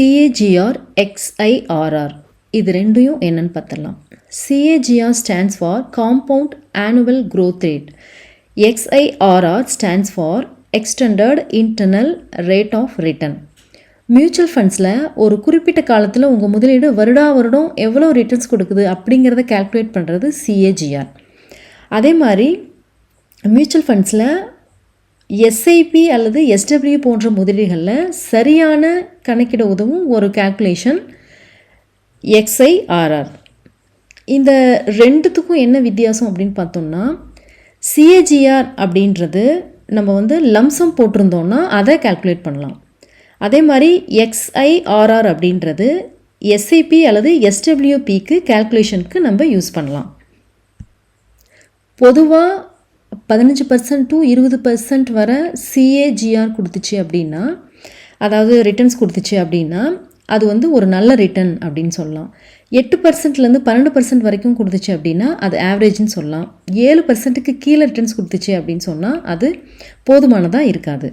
CAGR XIRR இது ரெண்டையும் என்னன்னு பார்த்துடலாம். CAGR stands for compound annual growth rate XIRR stands for extended internal rate of return mutual ஃபண்ட்ஸில் ஒரு குறிப்பிட்ட காலத்தில் உங்கள் முதலீடு வருடா வருடம் எவ்வளோ ரிட்டர்ன்ஸ் கொடுக்குது அப்படிங்கிறத கால்குலேட் பண்ணுறது சிஏஜிஆர் அதே மாதிரி மியூச்சுவல் ஃபண்ட்ஸில் எஸ்ஐபி அல்லது எஸ்டபிள்யூ போன்ற முதலீடுகளில் சரியான கணக்கிட உதவும் ஒரு கால்குலேஷன் எக்ஸ்ஐஆர்ஆர் இந்த ரெண்டுத்துக்கும் என்ன வித்தியாசம் அப்படின்னு பார்த்தோம்னா சிஏஜிஆர் அப்படின்றது நம்ம வந்து லம்சம் போட்டிருந்தோம்னா அதை கால்குலேட் பண்ணலாம். அதே மாதிரி எக்ஸ்ஐஆர்ஆர் அப்படின்றது எஸ்ஐபி அல்லது எஸ்டபிள்யூபிக்கு கால்குலேஷனுக்கு நம்ம யூஸ் பண்ணலாம். பொதுவாக பதினஞ்சு பர்சன்ட் டு இருபது பர்சன்ட் வர சிஏஜிஆர் கொடுத்துச்சு அப்படின்னா அதாவது ரிட்டர்ன்ஸ் கொடுத்துச்சு அப்படின்னா அது வந்து ஒரு நல்ல ரிட்டர்ன் அப்படின்னு சொல்லலாம். எட்டு பர்சன்ட்லேருந்து பன்னெண்டு பர்சன்ட் வரைக்கும் கொடுத்துச்சு அப்படின்னா அது ஆவரேஜ்னு சொல்லலாம். ஏழு பர்சன்ட்டுக்கு கீழே ரிட்டர்ன்ஸ் கொடுத்துச்சு அப்படின்னு சொன்னால் அது போதுமானதாக இருக்காது.